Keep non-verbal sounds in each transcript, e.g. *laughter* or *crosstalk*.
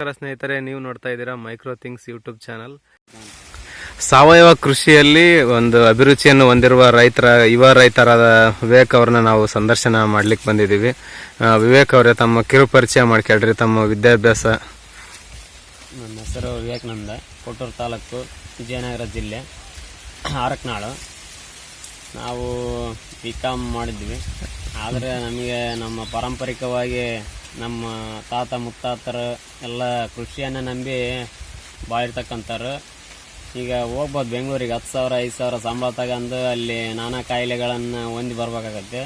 ನಮಸ್ಕಾರ ಸ್ನೇಹಿತರೆ, ನೀವು ನೋಡ್ತಾ ಇದ್ದೀರಾ ಮೈಕ್ರೋ ಥಿಂಗ್ಸ್ ಯೂಟ್ಯೂಬ್ ಚಾನಲ್ ಸಾವಯವ ಕೃಷಿಯಲ್ಲಿ ಒಂದು ಅಭಿರುಚಿಯನ್ನು ಹೊಂದಿರುವ ರೈತರ, ಯುವ ರೈತರಾದ ವಿವೇಕ್ ಅವ್ರನ್ನ ನಾವು ಸಂದರ್ಶನ ಮಾಡ್ಲಿಕ್ಕೆ ಬಂದಿದ್ದೀವಿ. ವಿವೇಕ್ ಅವರೇ, ತಮ್ಮ ಕಿರು ಪರಿಚಯ ಮಾಡ್ಕೊಳ್ರಿ ತಮ್ಮ ವಿದ್ಯಾಭ್ಯಾಸ. ನನ್ನ ಹೆಸರು ವಿವೇಕಾನಂದ ಕೊಟ್ಟೂರು ತಾಲೂಕು ವಿಜಯನಗರ ಜಿಲ್ಲೆ, ಆರಕ್ನಾಳು. ನಾವು ಬಿ ಕಾಮ್ ಮಾಡಿದ್ವಿ. ಆದರೆ ನಮಗೆ ನಮ್ಮ ಪಾರಂಪರಿಕವಾಗಿ ನಮ್ಮ ತಾತ ಮುತ್ತಾತರು ಎಲ್ಲ ಕೃಷಿಯನ್ನು ನಂಬಿ ಬಾಳಿರ್ತಕ್ಕಂಥವ್ರು ಈಗ ಹೋಗ್ಬೋದು ಬೆಂಗಳೂರಿಗೆ ಹತ್ತು ಸಾವಿರ ಐದು ಸಾವಿರ ಸಂಬಳ ತಗೊಂಡು ಅಲ್ಲಿ ನಾನಾ ಕಾಯಿಲೆಗಳನ್ನು ಹೊಂದಿ ಬರಬೇಕಾಗತ್ತೆ.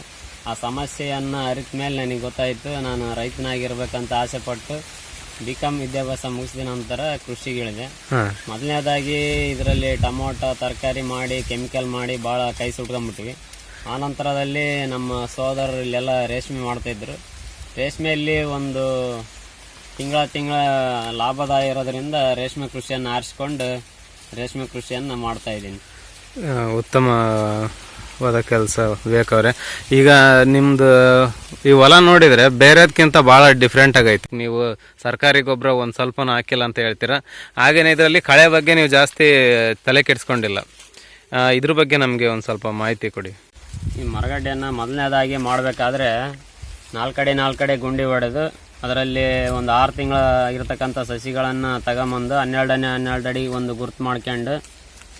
ಆ ಸಮಸ್ಯೆಯನ್ನು ಅರಿತ ಮೇಲೆ ನನಗೆ ಗೊತ್ತಾಯಿತು. ನಾನು ರೈತನಾಗಿರ್ಬೇಕಂತ ಆಸೆ ಪಟ್ಟು ಬಿ ಕಾಮ್ ವಿದ್ಯಾಭ್ಯಾಸ ಮುಗಿಸಿದ ನಂತರ ಕೃಷಿಗಿಳಿದೆ ಮೊದಲನೇದಾಗಿ ಇದರಲ್ಲಿ ಟೊಮೊಟೊ ತರಕಾರಿ ಮಾಡಿ ಕೆಮಿಕಲ್ ಮಾಡಿ ಭಾಳ ಕೈ ಸುಟ್ಕೊಂಡ್ಬಿಟ್ವಿ. ಆ ನಂತರದಲ್ಲಿ ನಮ್ಮ ಸೋದರರು ಇಲ್ಲೆಲ್ಲ ರೇಷ್ಮೆ ಮಾಡ್ತಾಯಿದ್ರು ರೇಷ್ಮೆಯಲ್ಲಿ ಒಂದು ತಿಂಗಳ ತಿಂಗಳ ಲಾಭದಾಯ ಇರೋದ್ರಿಂದ ರೇಷ್ಮೆ ಕೃಷಿಯನ್ನು ಆರಿಸ್ಕೊಂಡು ರೇಷ್ಮೆ ಕೃಷಿಯನ್ನು ಮಾಡ್ತಾ ಇದ್ದೀನಿ. ಉತ್ತಮವಾದ ಕೆಲಸ ಬೇಕವ್ರೆ ಈಗ ನಿಮ್ದು ಈ ಹೊಲ ನೋಡಿದ್ರೆ ಬೇರೆದಕ್ಕಿಂತ ಭಾಳ ಡಿಫ್ರೆಂಟ್ ಆಗೈತಿ. ನೀವು ಸರ್ಕಾರಿ ಗೊಬ್ಬರ ಒಂದು ಸ್ವಲ್ಪನೂ ಹಾಕಿಲ್ಲ ಅಂತ ಹೇಳ್ತೀರಾ? ಹಾಗೇನೆ ಇದರಲ್ಲಿ ಕಳೆ ಬಗ್ಗೆ ನೀವು ಜಾಸ್ತಿ ತಲೆ ಕೆಡಿಸ್ಕೊಂಡಿಲ್ಲ. ಇದ್ರ ಬಗ್ಗೆ ನಮಗೆ ಒಂದು ಸ್ವಲ್ಪ ಮಾಹಿತಿ ಕೊಡಿ. ಈ ಮರಗಡ್ಡೆಯನ್ನು ಮೊದಲನೇದಾಗಿ ಮಾಡಬೇಕಾದ್ರೆ ನಾಲ್ಕು ನಾಲ್ಕಡೆ ನಾಲ್ಕು ಕಡೆ ಗುಂಡಿ ಹೊಡೆದು ಅದರಲ್ಲಿ ಒಂದು ಆರು ತಿಂಗಳ ಇರತಕ್ಕಂಥ ಸಸಿಗಳನ್ನು ತಗೊಂಬಂದು ಹನ್ನೆರಡನೇ ಹನ್ನೆರಡು ಅಡಿ ಒಂದು ಗುರ್ತು ಮಾಡ್ಕೊಂಡು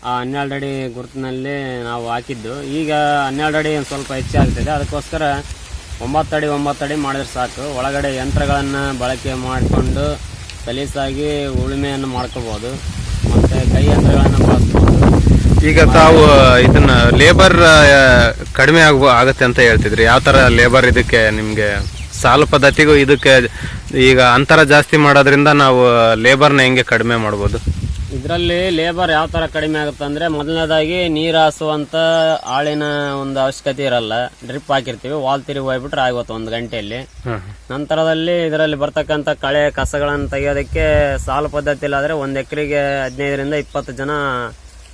ಆ ಹನ್ನೆರಡು ಅಡಿ ಗುರುತಿನಲ್ಲಿ ನಾವು ಹಾಕಿದ್ದು. ಈಗ ಹನ್ನೆರಡು ಅಡಿ ಒಂದು ಸ್ವಲ್ಪ ಹೆಚ್ಚು ಆಗ್ತಿದೆ. ಅದಕ್ಕೋಸ್ಕರ ಒಂಬತ್ತು ಅಡಿ, ಒಂಬತ್ತು ಮಾಡಿದ್ರೆ ಸಾಕು. ಒಳಗಡೆ ಯಂತ್ರಗಳನ್ನು ಬಳಕೆ ಮಾಡಿಕೊಂಡು ಸಲೀಸಾಗಿ ಉಳುಮೆಯನ್ನು ಮಾಡ್ಕೋಬೋದು. ಮತ್ತು ಕೈ ಯಂತ್ರಗಳನ್ನು ಬಳಸ್ಬೋದು ಈಗ ತಾವು ಇದನ್ನ ಲೇಬರ್ ಕಡಿಮೆ ಆಗುವ ಆಗತ್ತೆ ಅಂತ ಹೇಳ್ತಿದ್ರಿ. ಯಾವ ತರ ಲೇಬರ್ ಇದಕ್ಕೆ ನಿಮ್ಗೆ ಸಾಲು ಪದ್ಧತಿಗೂ ಇದಕ್ಕೆ ಈಗ ಅಂತರ ಜಾಸ್ತಿ ಮಾಡೋದ್ರಿಂದ ನಾವು ಲೇಬರ್ನ ಹೆಂಗೆ ಕಡಿಮೆ ಮಾಡ್ಬೋದು? ಇದರಲ್ಲಿ ಲೇಬರ್ ಯಾವ ಥರ ಕಡಿಮೆ ಆಗುತ್ತೆ ಅಂದರೆ ಮೊದಲನೇದಾಗಿ ನೀರು ಹಾಸುವಂಥ ಆಳಿನ ಒಂದು ಅವಶ್ಯಕತೆ ಇರಲ್ಲ. ಡ್ರಿಪ್ ಹಾಕಿರ್ತೀವಿ ವಾಲ್ ತಿರುಗಿ ಹೋಗ್ಬಿಟ್ರೆ ಆಗುತ್ತೆ ಒಂದು ಗಂಟೆಯಲ್ಲಿ. ನಂತರದಲ್ಲಿ ಇದರಲ್ಲಿ ಬರ್ತಕ್ಕಂಥ ಕಳೆ ಕಸಗಳನ್ನು ತೆಗೆಯೋದಕ್ಕೆ ಸಾಲು ಪದ್ಧತಿಲಾದರೆ ಒಂದು ಎಕರೆಗೆ ಹದಿನೈದರಿಂದ ಇಪ್ಪತ್ತು ಜನ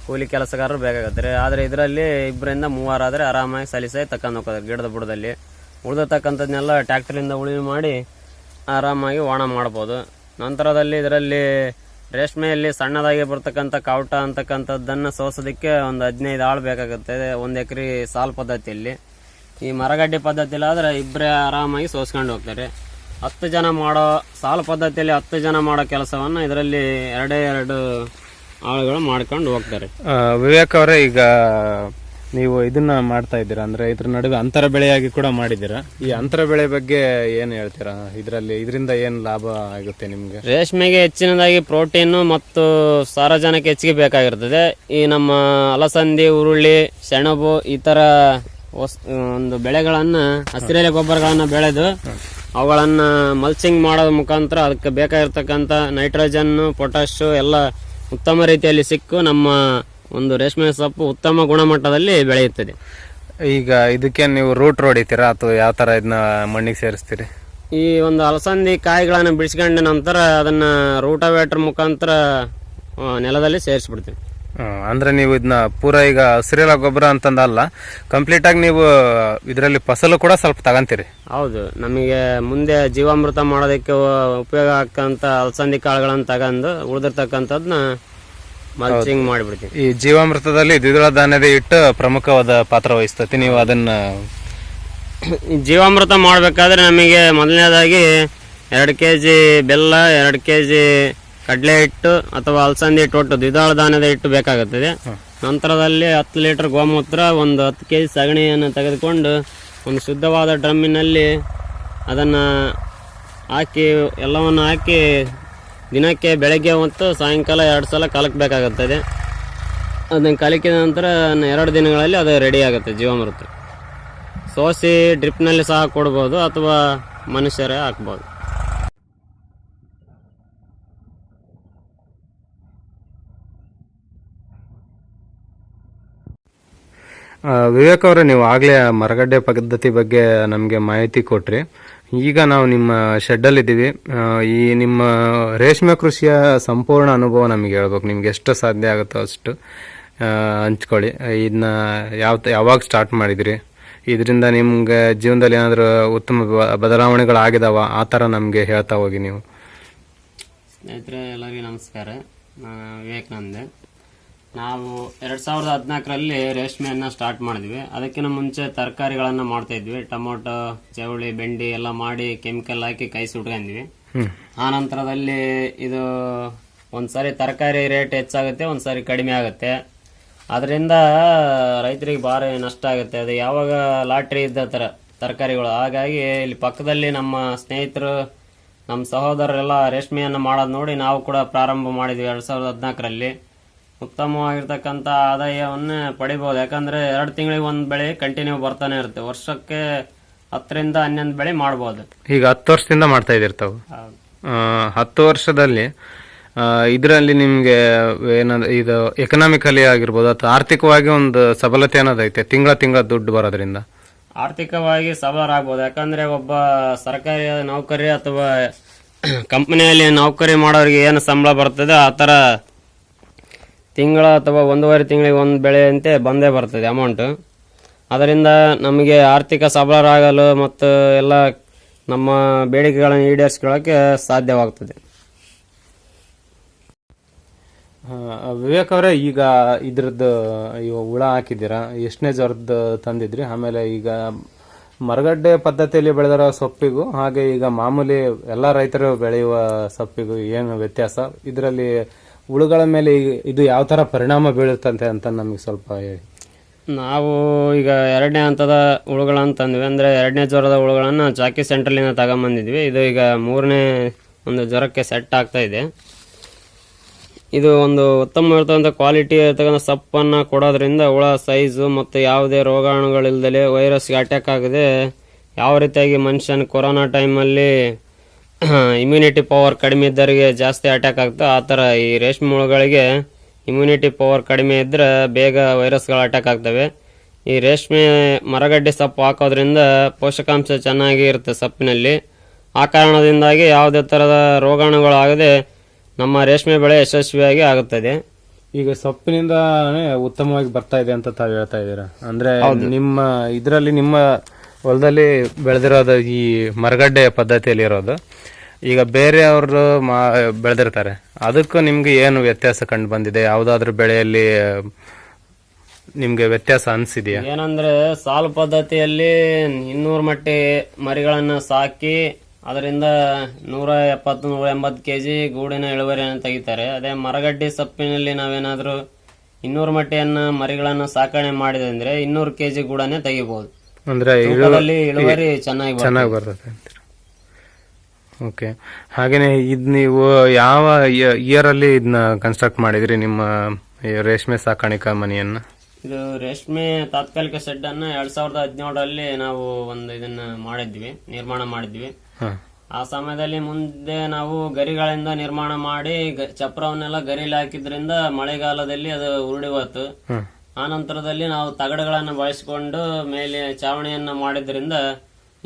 ಕೂಲಿ ಕೆಲಸಗಾರರು ಬೇಕಾಗತ್ತೆ ಆದರೆ ಇದರಲ್ಲಿ ಇಬ್ಬರಿಂದ ಮೂವರಾದರೆ ಆರಾಮಾಗಿ ಸಲಿಸಾಗಿ ತಕೊಂಡು ಹೋಗ್ತಾರೆ ಗಿಡದ ಬುಡದಲ್ಲಿ. ಉಳಿದತಕ್ಕಂಥದ್ದನ್ನೆಲ್ಲ ಟ್ಯಾಕ್ಟ್ರಿಂದ ಉಳುಮೆ ಮಾಡಿ ಆರಾಮಾಗಿ ವಾಣ ಮಾಡ್ಬೋದು. ನಂತರದಲ್ಲಿ ಇದರಲ್ಲಿ ರೇಷ್ಮೆಯಲ್ಲಿ ಸಣ್ಣದಾಗಿ ಬರ್ತಕ್ಕಂಥ ಕೌಟ ಅಂತಕ್ಕಂಥದ್ದನ್ನು ಸೋಸೋದಕ್ಕೆ ಒಂದು ಹದಿನೈದು ಆಳು ಬೇಕಾಗುತ್ತೆ. ಒಂದು ಎಕರೆ ಸಾಲು ಪದ್ಧತಿಯಲ್ಲಿ. ಈ ಮರಗಡ್ಡೆ ಪದ್ಧತಿಲಾದ್ರೆ ಇಬ್ಬರೇ ಆರಾಮಾಗಿ ಸೋಸ್ಕೊಂಡು ಹೋಗ್ತಾರೆ. ಹತ್ತು ಜನ ಮಾಡೋ ಸಾಲು ಪದ್ಧತಿಯಲ್ಲಿ ಹತ್ತು ಜನ ಮಾಡೋ ಕೆಲಸವನ್ನು ಇದರಲ್ಲಿ ಎರಡೇ ಎರಡು ಆಳುಗಳು ಮಾಡ್ಕೊಂಡು ಹೋಗ್ತಾರೆ. ವಿವೇಕ್ ಅವರೇ ಈಗ ನೀವು ಇದನ್ನ ಮಾಡ್ತಾ ಇದ್ದೀರಾ? ಅಂದ್ರೆ ಇದ್ರ ನಡುವೆ ಅಂತರ ಬೆಳೆಯಾಗಿ ಕೂಡ ಮಾಡಿದ್ದೀರಾ? ಈ ಅಂತರ ಬೆಳೆ ಬಗ್ಗೆ ಏನ್ ಹೇಳ್ತೀರಾ? ಇದರಲ್ಲಿ ಇದರಿಂದ ಏನ್ ಲಾಭ ಆಗುತ್ತೆ ನಿಮ್ಗೆ? ರೇಷ್ಮೆಗೆ ಹೆಚ್ಚಿನದಾಗಿ ಪ್ರೋಟೀನು ಮತ್ತು ಸಾರಜನಕ ಹೆಚ್ಚಿಗೆ ಬೇಕಾಗಿರ್ತದೆ. ಈ ನಮ್ಮ ಅಲಸಂದಿ ಹುರುಳಿ ಸೆಣಬು ಈ ತರ ಒಂದು ಬೆಳೆಗಳನ್ನು ಹಸಿರೆಲೆ ಗೊಬ್ಬರಗಳನ್ನು ಬೆಳೆದು ಅವುಗಳನ್ನ ಮಲ್ಚಿಂಗ್ ಮಾಡೋದ್ರ ಮುಖಾಂತರ ಅದಕ್ಕೆ ಬೇಕಾಗಿರ್ತಕ್ಕಂಥ ನೈಟ್ರೋಜನ್ ಪೊಟ್ಯಾಶು ಎಲ್ಲ ಉತ್ತಮ ರೀತಿಯಲ್ಲಿ ಸಿಕ್ಕು ನಮ್ಮ ಒಂದು ರೇಷ್ಮೆ ಸೊಪ್ಪು ಉತ್ತಮ ಗುಣಮಟ್ಟದಲ್ಲಿ ಬೆಳೆಯುತ್ತದೆ. ಈಗ ಇದಕ್ಕೆ ನೀವು ರೂಟ್ ಹೊಡಿತೀರಾ ಅಥವಾ ಯಾವ ತರ ಇದನ್ನ ಮಣ್ಣಿಗೆ ಸೇರಿಸ್ತೀರಿ? ಈ ಒಂದು ಅಲಸಂದಿ ಕಾಯಿಗಳನ್ನು ಬಿಡಿಸ್ಕೊಂಡ ನಂತರ ಅದನ್ನ ರೂಟವೇಟರ್ ಮುಖಾಂತರ ನೆಲದಲ್ಲಿ ಸೇರಿಸ್ಬಿಡ್ತೀವಿ. ಅಂದ್ರೆ ನೀವು ಇದನ್ನ ಪೂರ ಈಗ ಹಸಿರೆಲ್ಲ ಗೊಬ್ಬರ ಅಂತಂದಲ್ಲ ಕಂಪ್ಲೀಟ್ ಆಗಿ ನೀವು ಇದರಲ್ಲಿ ಫಸಲು ಕೂಡ ಸ್ವಲ್ಪ ತಗೊಂತೀರಿ. ಹೌದು ನಮಗೆ ಮುಂದೆ ಜೀವಾಮೃತ ಮಾಡೋದಕ್ಕೆ ಉಪಯೋಗ ಆಗ್ತಂತ ಅಲಸಂದಿ ಕಾಳುಗಳನ್ನು ತಗೊಂಡು ಉಳಿದಿರ್ತಕ್ಕಂಥದ್ದನ್ನ ಮಲ್ಚಿಂಗ್ ಮಾಡಿಬಿಡ್ತೀವಿ. ಈ ಜೀವಾಮೃತದಲ್ಲಿ ದ್ವಿದಳ ಧಾನ್ಯದ ಹಿಟ್ಟು ಪ್ರಮುಖವಾದ ಪಾತ್ರ ವಹಿಸ್ತತಿ. ನೀವು ಅದನ್ನ ಜೀವಾಮೃತ ಮಾಡಬೇಕಾದ್ರೆ ನಮಗೆ ಮೊದಲನೇದಾಗಿ ಎರಡು ಕೆ ಜಿ ಬೆಲ್ಲ ಎರಡು ಕೆ ಜಿ ಕಡಲೆ ಹಿಟ್ಟು ಅಥವಾ ಅಲಸಂದಿ ಹಿಟ್ಟು ಒಟ್ಟು ದ್ವಿದಳ ಧಾನ್ಯದ ಹಿಟ್ಟು ಬೇಕಾಗುತ್ತದೆ. ನಂತರದಲ್ಲಿ ಹತ್ತು ಲೀಟರ್ ಗೋಮೂತ್ರ ಒಂದು ಹತ್ತು ಕೆ ಜಿ ಸಗಣಿಯನ್ನು ತೆಗೆದುಕೊಂಡು ಒಂದು ಶುದ್ಧವಾದ ಡ್ರಮ್ಮಿನಲ್ಲಿ ಅದನ್ನು ಹಾಕಿ ಎಲ್ಲವನ್ನು ಹಾಕಿ ದಿನಕ್ಕೆ ಬೆಳಗ್ಗೆ ಮತ್ತು ಸಾಯಂಕಾಲ ಎರಡು ಸಲ ಕಲಕಬೇಕಾಗುತ್ತದೆ. ಅದನ್ನು ಕಲಕಿದ ನಂತರ ಎರಡು ದಿನಗಳಲ್ಲಿ ಅದು ರೆಡಿ ಆಗುತ್ತೆ ಜೀವಾಮೃತ. ಸೋಸಿ ಡ್ರಿಪ್ನಲ್ಲಿ ಸಹ ಕೊಡ್ಬೋದು ಅಥವಾ ಮನುಷ್ಯರೇ ಹಾಕ್ಬೋದು. ವಿವೇಕ್ ಅವರೇ ನೀವು ಆಗ್ಲೇ ಮರಗಡ್ಡೆ ಪದ್ಧತಿ ಬಗ್ಗೆ ನಮಗೆ ಮಾಹಿತಿ ಕೊಟ್ರಿ. ಈಗ ನಾವು ನಿಮ್ಮ ಶೆಡ್ಡಲ್ಲಿ ಇದ್ದೀವಿ ಆ, ಈ ನಿಮ್ಮ ರೇಷ್ಮೆ ಕೃಷಿಯ ಸಂಪೂರ್ಣ ಅನುಭವ ನಮಗೆ ಹೇಳ್ಬೇಕು. ನಿಮ್ಗೆ ಎಷ್ಟು ಸಾಧ್ಯ ಆಗುತ್ತೋ ಅಷ್ಟು ಹಂಚ್ಕೊಳ್ಳಿ. ಇದನ್ನ ಯಾವ ಯಾವಾಗ ಸ್ಟಾರ್ಟ್ ಮಾಡಿದ್ರಿ? ಇದರಿಂದ ನಿಮ್ಗೆ ಜೀವನದಲ್ಲಿ ಏನಾದರೂ ಉತ್ತಮ ಬದಲಾವಣೆಗಳಾಗಿದಾವ? ಆ ಥರ ನಮಗೆ ಹೇಳ್ತಾ ಹೋಗಿ ನೀವು. ಸ್ನೇಹಿತರೆ ಎಲ್ಲರಿಗೂ ನಮಸ್ಕಾರ. ವಿವೇಕಾನಂದ ನಾವು ಎರಡು ಸಾವಿರದ ಹದಿನಾಲ್ಕರಲ್ಲಿ ರೇಷ್ಮೆಯನ್ನು ಸ್ಟಾರ್ಟ್ ಮಾಡಿದ್ವಿ. ಅದಕ್ಕಿಂತ ಮುಂಚೆ ತರಕಾರಿಗಳನ್ನು ಮಾಡ್ತಾ ಇದ್ವಿ. ಟೊಮೊಟೊ ಚವಳಿ ಬೆಂಡಿ ಎಲ್ಲ ಮಾಡಿ ಕೆಮಿಕಲ್ ಹಾಕಿ ಕೈ ಸುಟ್ಕೊಂಡಿದ್ವಿ ಆ ನಂತರದಲ್ಲಿ ಇದು ಒಂದ್ಸರಿ ತರಕಾರಿ ರೇಟ್ ಹೆಚ್ಚಾಗುತ್ತೆ ಒಂದ್ಸರಿ ಕಡಿಮೆ ಆಗುತ್ತೆ. ಅದರಿಂದ ರೈತರಿಗೆ ಭಾರಿ ನಷ್ಟ ಆಗುತ್ತೆ. ಅದು ಯಾವಾಗ ಲಾಟ್ರಿ ಇದ್ದ ಥರ ತರಕಾರಿಗಳು. ಹಾಗಾಗಿ ಇಲ್ಲಿ ಪಕ್ಕದಲ್ಲಿ ನಮ್ಮ ಸ್ನೇಹಿತರು ನಮ್ಮ ಸಹೋದರರೆಲ್ಲ ರೇಷ್ಮೆಯನ್ನು ಮಾಡೋದು ನೋಡಿ ನಾವು ಕೂಡ ಪ್ರಾರಂಭ ಮಾಡಿದ್ವಿ ಎರಡು ಸಾವಿರದ ಹದಿನಾಲ್ಕರಲ್ಲಿ. ಉತ್ತಮವಾಗಿರ್ತಕ್ಕಂಥ ಆದಾಯವನ್ನು ಪಡಿಬೋದು. ಯಾಕಂದರೆ ಎರಡು ತಿಂಗಳಿಗೆ ಒಂದು ಬೆಳೆ ಕಂಟಿನ್ಯೂ ಬರ್ತಾನೆ ಇರುತ್ತೆ. ವರ್ಷಕ್ಕೆ ಹತ್ತರಿಂದ ಹನ್ನೊಂದು ಬೆಳೆ ಮಾಡ್ಬೋದು. ಈಗ ಹತ್ತು ವರ್ಷದಿಂದ ಮಾಡ್ತಾ ಇದ್ದೀರಿ ತಾವು ಹತ್ತು ವರ್ಷದಲ್ಲಿ ಇದರಲ್ಲಿ ನಿಮಗೆ ಏನಂದ್ರೆ ಇದು ಎಕನಾಮಿಕಲಿ ಆಗಿರ್ಬೋದು ಅಥವಾ ಆರ್ಥಿಕವಾಗಿ ಒಂದು ಸಬಲತೆ ಅನ್ನೋದೈತೆ ತಿಂಗಳ ತಿಂಗಳ ದುಡ್ಡು ಬರೋದ್ರಿಂದ? ಆರ್ಥಿಕವಾಗಿ ಸಬಲರಾಗ್ಬೋದು. ಯಾಕಂದರೆ ಒಬ್ಬ ಸರ್ಕಾರಿ ನೌಕರಿ ಅಥವಾ ಕಂಪನಿಯಲ್ಲಿ ನೌಕರಿ ಮಾಡೋರಿಗೆ ಏನು ಸಂಬಳ ಬರ್ತದೆ ಆ ಥರ ತಿಂಗಳ ಅಥವಾ ಒಂದೂವರೆ ತಿಂಗಳಿಗೆ ಒಂದು ಬೆಳೆಯಂತೆ ಬಂದೇ ಬರ್ತದೆ ಅಮೌಂಟು ಅದರಿಂದ ನಮಗೆ ಆರ್ಥಿಕ ಸಬಲರಾಗಲು ಮತ್ತು ಎಲ್ಲ ನಮ್ಮ ಬೇಡಿಕೆಗಳನ್ನು ಈಡೇರಿಸ್ಕೊಳ್ಳೋಕ್ಕೆ ಸಾಧ್ಯವಾಗ್ತದೆ. ವಿವೇಕ್ ಅವರೇ, ಈಗ ಇದ್ರದ್ದು ಇವಾಗ ಹುಳ ಹಾಕಿದ್ದೀರಾ? ಎಷ್ಟನೇ ಜ್ವರದ್ದು ತಂದಿದ್ರಿ? ಆಮೇಲೆ ಈಗ ಮರಗಡ್ಡೆ ಪದ್ಧತಿಯಲ್ಲಿ ಬೆಳೆದಿರೋ ಸೊಪ್ಪಿಗೂ, ಹಾಗೆ ಈಗ ಮಾಮೂಲಿ ಎಲ್ಲ ರೈತರು ಬೆಳೆಯುವ ಸೊಪ್ಪಿಗೂ ಏನು ವ್ಯತ್ಯಾಸ? ಇದರಲ್ಲಿ ಹುಳುಗಳ ಮೇಲೆ ಇದು ಯಾವ ಥರ ಪರಿಣಾಮ ಬೀಳುತ್ತಂತೆ ಅಂತ ನಮಗೆ ಸ್ವಲ್ಪ ಹೇಳಿ. ನಾವು ಈಗ ಎರಡನೇ ಹಂತದ ಹುಳುಗಳನ್ನು ತಂದ್ವಿ. ಅಂದರೆ ಎರಡನೇ ಜ್ವರದ ಹುಳುಗಳನ್ನು ಚಾಕಿ ಸೆಂಟ್ರಲಿಂದ ತಗೊಂಬಂದಿದ್ವಿ. ಇದು ಈಗ ಮೂರನೇ ಒಂದು ಜ್ವರಕ್ಕೆ ಸೆಟ್ ಆಗ್ತಾ ಇದೆ. ಇದು ಒಂದು ಉತ್ತಮವಾಗಿರ್ತಕ್ಕಂಥ ಕ್ವಾಲಿಟಿ ಇರ್ತಕ್ಕಂಥ ಸಪ್ಪನ್ನು ಕೊಡೋದ್ರಿಂದ ಹುಳ ಸೈಜು ಮತ್ತು ಯಾವುದೇ ರೋಗಾಣುಗಳಿಲ್ದಲೆ ವೈರಸ್ಗೆ ಅಟ್ಯಾಕ್ ಆಗದೆ ಯಾವ ರೀತಿಯಾಗಿ ಮನುಷ್ಯನ ಕೊರೋನಾ ಟೈಮಲ್ಲಿ *clears throat* ಇಮ್ಯುನಿಟಿ ಪವರ್ ಕಡಿಮೆ ಇದ್ದವರಿಗೆ ಜಾಸ್ತಿ ಅಟ್ಯಾಕ್ ಆಗುತ್ತೆ ಆ ಥರ ಈ ರೇಷ್ಮೆ ಹುಳುಗಳಿಗೆ ಇಮ್ಯುನಿಟಿ ಪವರ್ ಕಡಿಮೆ ಇದ್ದರೆ ಬೇಗ ವೈರಸ್ಗಳು ಅಟ್ಯಾಕ್ ಆಗ್ತವೆ. ಈ ರೇಷ್ಮೆ ಮರಗಡ್ಡೆ ಸೊಪ್ಪು ಹಾಕೋದ್ರಿಂದ ಪೋಷಕಾಂಶ ಚೆನ್ನಾಗಿ ಇರುತ್ತೆ ಸೊಪ್ಪಿನಲ್ಲಿ. ಆ ಕಾರಣದಿಂದಾಗಿ ಯಾವುದೇ ಥರದ ರೋಗಾಣುಗಳಾಗದೆ ನಮ್ಮ ರೇಷ್ಮೆ ಬೆಳೆ ಯಶಸ್ವಿಯಾಗಿ ಆಗುತ್ತದೆ. ಈಗ ಸೊಪ್ಪಿನಿಂದ ಉತ್ತಮವಾಗಿ ಬರ್ತಾ ಇದೆ ಅಂತ ತಾವು ಹೇಳ್ತಾ ಇದ್ದೀರಾ? ಅಂದ್ರೆ ನಿಮ್ಮ ಇದರಲ್ಲಿ ನಿಮ್ಮ ಹೊಲದಲ್ಲಿ ಬೆಳೆದಿರೋದು ಈ ಮರಗಡ್ಡೆ ಪದ್ಧತಿಯಲ್ಲಿ ಇರೋದು. ಈಗ ಬೇರೆಯವರು ಮಾ, ಬೆಳೆದಿರ್ತಾರೆ. ಅದಕ್ಕೂ ನಿಮ್ಗೆ ಏನು ವ್ಯತ್ಯಾಸ ಕಂಡು ಬಂದಿದೆ? ಯಾವುದಾದ್ರೂ ಬೆಳೆಯಲ್ಲಿ, ನಿಮಗೆ ವ್ಯತ್ಯಾಸ ಅನಿಸಿದೆಯಾ? ಏನಂದ್ರೆ, ಸಾಲು ಪದ್ಧತಿಯಲ್ಲಿ ಇನ್ನೂರು ಮಟ್ಟಿ ಮರಿಗಳನ್ನು ಸಾಕಿ, ಅದರಿಂದ ನೂರ ಎಪ್ಪತ್ತು, ನೂರ ಎಂಬತ್ತು ಕೆ ಜಿ ಗೂಡಿನ ಇಳುವರಿಯನ್ನು ತೆಗಿತಾರೆ. ಅದೇ ಮರಗಡ್ಡಿ ಸೊಪ್ಪಿನಲ್ಲಿ ನಾವೇನಾದರೂ ಇನ್ನೂರು ಮಟ್ಟಿಯನ್ನು ಮರಿಗಳನ್ನು ಸಾಕಣೆ ಮಾಡಿದೆ ಅಂದರೆ ಇನ್ನೂರು ಕೆ ಜಿ ಗೂಡನ್ನೇ ತೆಗಿಬಹುದು ಅಂದ್ರೆ ಇಳುವರಿ ಚೆನ್ನಾಗಿ ಬರ್ತದೆ. ಓಕೆ ಹಾಗೇನೆ ಇದ್ ನೀವು ಯಾವ ಇಯರ್ ಅಲ್ಲಿ ಇದನ್ನ ಕನ್ಸ್ಟ್ರಕ್ಟ್ ಮಾಡಿದ್ರಿ ನಿಮ್ಮ ರೇಷ್ಮೆ ಸಾಕಾಣಿಕಾ ಮನೆಯನ್ನ? ಇದು ರೇಷ್ಮೆ ತಾತ್ಕಾಲಿಕ ಶೆಡ್ ಅನ್ನ ಎರಡ್ ಸಾವಿರದ ಹದಿನೇಳರಲ್ಲಿ ನಾವು ಒಂದು ಇದನ್ನ ಮಾಡಿದ್ವಿ ನಿರ್ಮಾಣ ಮಾಡಿದ್ವಿ. ಆ ಸಮಯದಲ್ಲಿ ಮುಂದೆ ನಾವು ಗರಿಗಳಿಂದ ನಿರ್ಮಾಣ ಮಾಡಿ ಚಪ್ರವನ್ನೆಲ್ಲ ಗರಿಲಿ ಹಾಕಿದ್ರಿಂದ ಮಳೆಗಾಲದಲ್ಲಿ ಅದು ಉರುಳಿ ಹೋಯ್ತು. ಆ ನಂತರದಲ್ಲಿ ನಾವು ತಗಡುಗಳನ್ನು ಬಳಸಿಕೊಂಡು ಮೇಲೆ ಚಾವಣಿಯನ್ನು ಮಾಡಿದ್ರಿಂದ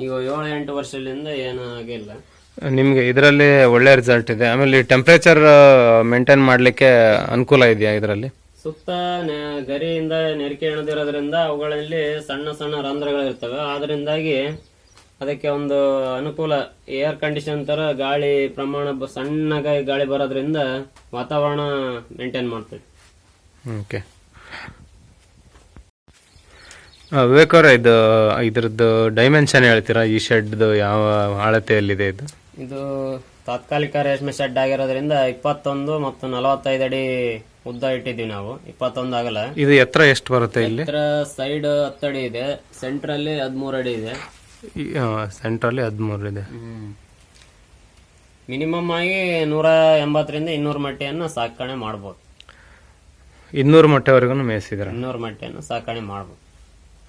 ಈಗ ಏಳು ಎಂಟು ವರ್ಷದಿಂದ ಏನೂ ಆಗಿಲ್ಲ. ನಿಮಗೆ ಇದರಲ್ಲಿ ಒಳ್ಳೆ ರಿಸಲ್ಟ್ ಇದೆ. ಆಮೇಲೆ ಟೆಂಪರೇಚರ್ ಮೇಂಟೈನ್ ಮಾಡಲಿಕ್ಕೆ ಅನುಕೂಲ ಇದೆಯಾ ಇದರಲ್ಲಿ? ಸುತ್ತ ಗರಿಯಿಂದ ನೆರಿಕೆ ಎಣದಿರೋದ್ರಿಂದ ಅವುಗಳಲ್ಲಿ ಸಣ್ಣ ಸಣ್ಣ ರಂಧ್ರಗಳಿರ್ತವೆ. ಆದ್ರಿಂದಾಗಿ ಅದಕ್ಕೆ ಒಂದು ಅನುಕೂಲ ಏರ್ ಕಂಡೀಷನ್ ತರ ಗಾಳಿ ಪ್ರಮಾಣ ಸಣ್ಣಗಾಗಿ ಗಾಳಿ ಬರೋದ್ರಿಂದ ವಾತಾವರಣ ಮೇಂಟೈನ್ ಮಾಡ್ತೇವೆ. ಓಕೆ ವಿವೇಕ್ ಅವರ ಇದು ಇದ್ರದ್ದು ಡೈಮೆನ್ಷನ್ ಹೇಳ್ತೀರಾ? ಈ ಶೆಡ್ದು ಯಾವ ಅಳತೆಯಲ್ಲಿದೆ ಇದು? ಇದು ತಾತ್ಕಾಲಿಕ ರೇಷ್ಮೆ ಶೆಡ್ ಆಗಿರೋದ್ರಿಂದ ಇಪ್ಪತ್ತೊಂದು ಮತ್ತು ನಲವತ್ತೈದು ಅಡಿ ಉದ್ದ ಇಟ್ಟಿದ್ದೀವಿ ನಾವು. ಇಪ್ಪತ್ತೊಂದು ಆಗಲ್ಲ. ಇದು ಎತ್ತರ ಎಷ್ಟು ಬರುತ್ತೆ ಇಲ್ಲಿ? ಇತರ ಸೈಡ್ ಹತ್ತಡಿ ಇದೆ. ಸೆಂಟ್ರಲ್ಲಿ ಹದಿಮೂರು ಅಡಿ ಇದೆ. ಸೆಂಟ್ರಲ್ಲಿ ಹದಿಮೂರು ಇದೆ. ಮಿನಿಮಮ್ ಆಗಿ ನೂರ ಎಂಬತ್ತರಿಂದ ಇನ್ನೂರು ಮಟ್ಟಿಯನ್ನು ಸಾಕಣೆ ಮಾಡ್ಬೋದು. ಇನ್ನೂರು ಮೊಟ್ಟೆವರೆಗೂ ಮೇಯಿಸಿದ್ರೆ ಇನ್ನೂರು ಮಟ್ಟಿಯನ್ನು ಸಾಕಣೆ ಮಾಡ್ಬೋದು.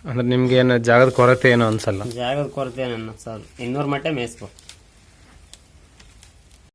ಅಂದ್ರೆ ನಿಮ್ಗೆ ಏನು ಜಾಗದ ಕೊರತೆ ಏನು ಅನ್ಸಲ್ಲ? ಜಾಗದ ಕೊರತೆ ಏನು ಅನ್ನಿಸಲ್ಲ ಇನ್ನೂರು ಮಟ್ಟೆ ಮೇಯಿಸ್ಬೋದು.